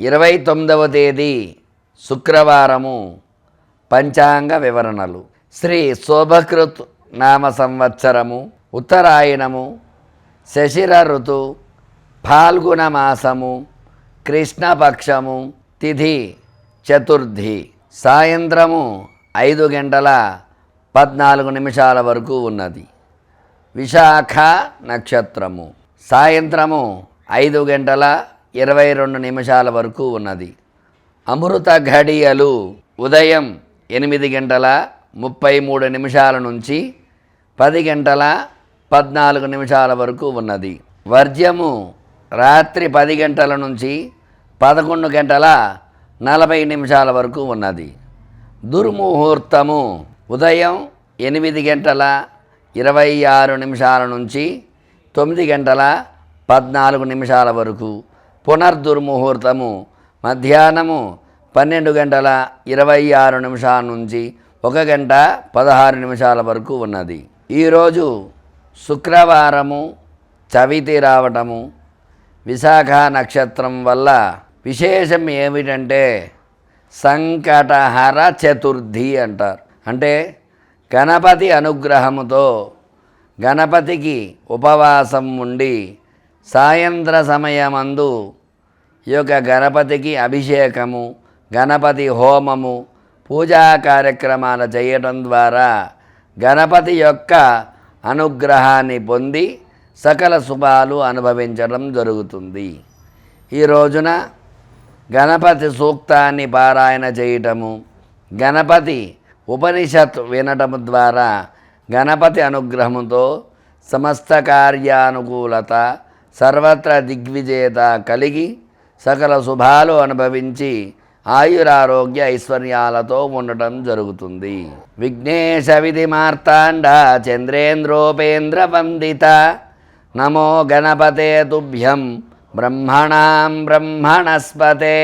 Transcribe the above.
ఇరవై తొమ్మిదవ తేదీ శుక్రవారము. పంచాంగ వివరణలు. శ్రీ శోభకృత్ నామ సంవత్సరము ఉత్తరాయణము శశిర ఋతు ఫాల్గుణ మాసము కృష్ణపక్షము తిథి చతుర్థి. సాయంత్రము ఐదు గంటల పద్నాలుగు నిమిషాల వరకు ఉన్నది. విశాఖ నక్షత్రము. సాయంత్రము ఐదు గంటల ఇరవై రెండు నిమిషాల వరకు ఉన్నది. అమృత ఘడియలు ఉదయం ఎనిమిది గంటల ముప్పై మూడు నిమిషాల నుంచి పది గంటల పద్నాలుగు నిమిషాల వరకు ఉన్నది. వర్జ్యము రాత్రి పది గంటల నుంచి పదకొండు గంటల నలభై నిమిషాల వరకు ఉన్నది. దుర్ముహూర్తము ఉదయం ఎనిమిది గంటల ఇరవై ఆరు నిమిషాల నుంచి తొమ్మిది గంటల పద్నాలుగు నిమిషాల వరకు పునర్దుర్ముహూర్తము. మధ్యాహ్నము పన్నెండు గంటల ఇరవై ఆరు నిమిషాల నుంచి ఒక గంట పదహారు నిమిషాల వరకు ఉన్నది. ఈరోజు శుక్రవారము చవితి రావటము. విశాఖ నక్షత్రం వల్ల విశేషం ఏమిటంటే సంకటహర చతుర్థి అంటారు. అంటే గణపతి అనుగ్రహముతో గణపతికి ఉపవాసం ఉండి సాయంత్ర సమయమందు ఈ యొక్క గణపతికి అభిషేకము గణపతి హోమము పూజా కార్యక్రమాలు చేయటం ద్వారా గణపతి యొక్క అనుగ్రహాన్ని పొంది సకల శుభాలు అనుభవించడం జరుగుతుంది. ఈ రోజున గణపతి సూక్తాన్ని పారాయణ చేయటము గణపతి ఉపనిషత్ వినటం ద్వారా గణపతి అనుగ్రహముతో సమస్త కార్యానుకూలత సర్వత్ర దిగ్విజేత కలిగి సకల శుభాలు అనుభవించి ఆయురారోగ్య ఐశ్వర్యాలతో ఉండటం జరుగుతుంది. విఘ్నేశ విధి మార్తాండ చంద్రేంద్రోపేంద్ర వందిత. నమో గణపతే తుభ్యం బ్రహ్మణాం బ్రహ్మణస్పతే.